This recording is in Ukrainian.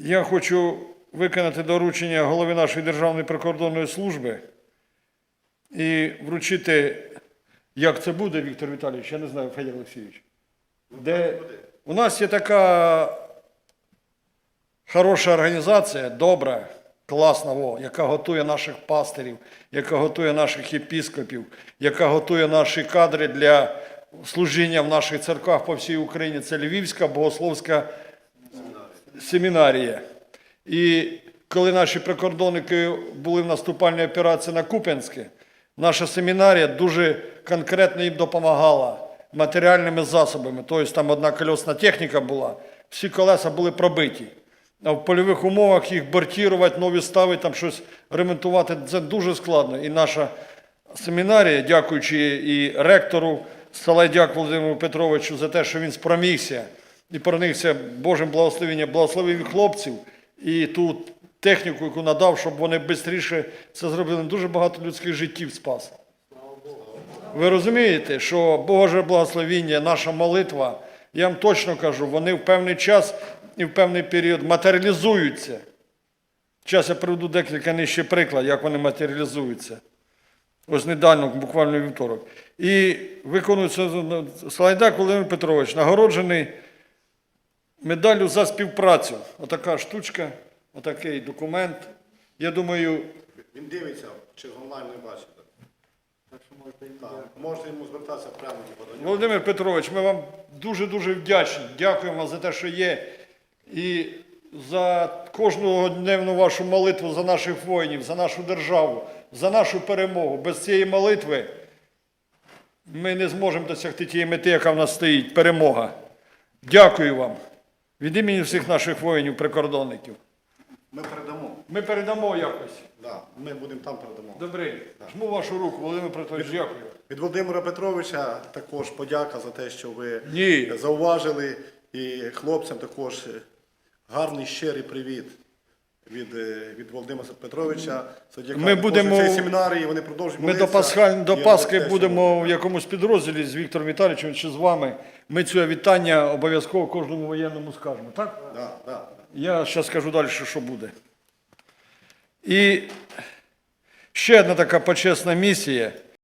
Я хочу виконати доручення голови нашої Державної прикордонної служби і вручити, як це буде, Віктор Віталійович, я не знаю, Федір Олексійович. Де у нас є така хороша організація, добра, класна, во, яка готує наших пастирів, яка готує наших єпіскопів, яка готує наші кадри для служіння в наших церквах по всій Україні. Це Львівська богословська семінарія. І коли наші прикордонники були в наступальній операції на Куп'янське, наша семінарія дуже конкретно їм допомагала матеріальними засобами. Тобто там одна кольосна техніка була, всі колеса були пробиті. А в польових умовах їх бортувати, нові ставити, там щось ремонтувати це дуже складно. І наша семінарія, дякуючи і ректору Салайдяк Володимиру Петровичу за те, що він спромігся і проникся Божим благословенням, благословив хлопців і ту техніку, яку надав, щоб вони швидше це зробили. Дуже багато людських життів спас. Ви розумієте, що Боже благословіння, наша молитва, я вам точно кажу, вони в певний час і в певний період матеріалізуються. Зараз я приведу декілька нижче приклад, як вони матеріалізуються. Ось недавно, буквально вівторок. І виконується Слайдак Володимир Петрович, нагороджений медаллю за співпрацю. Отака штучка, отакий документ. Я думаю, Він дивиться, чи онлайн не бачите. Так що можете Можете йому звертатися прямо до нього. Володимир Петрович, ми вам дуже-дуже вдячні. Дякуємо за те, що є. І за кожну дневну вашу молитву за наших воїнів, за нашу державу, за нашу перемогу. Без цієї молитви ми не зможемо досягти тієї мети, яка в нас стоїть перемога. Дякую вам. Від імені всіх наших воїнів, прикордонників. Ми передамо. Ми передамо якось. Да, ми будемо там передамо. Добре. Жму вашу руку, Володимир Петрович, дякую. Від Володимира Петровича також подяка за те, що ви Ні. зауважили. І хлопцям також гарний щирий привіт від, е, від Володимира Петровича. Завдяки Ми будемо- цієї семінарії вони продовжують Ми до. Пасхаль... до Пасхи те, що- будемо в якомусь підрозділі з Віктором Віталійовичем чи з вами. Ми це вітання обов'язково кожному воєнному скажемо. Так? Да, да, да. Я зараз скажу далі, що буде. І ще одна така почесна місія.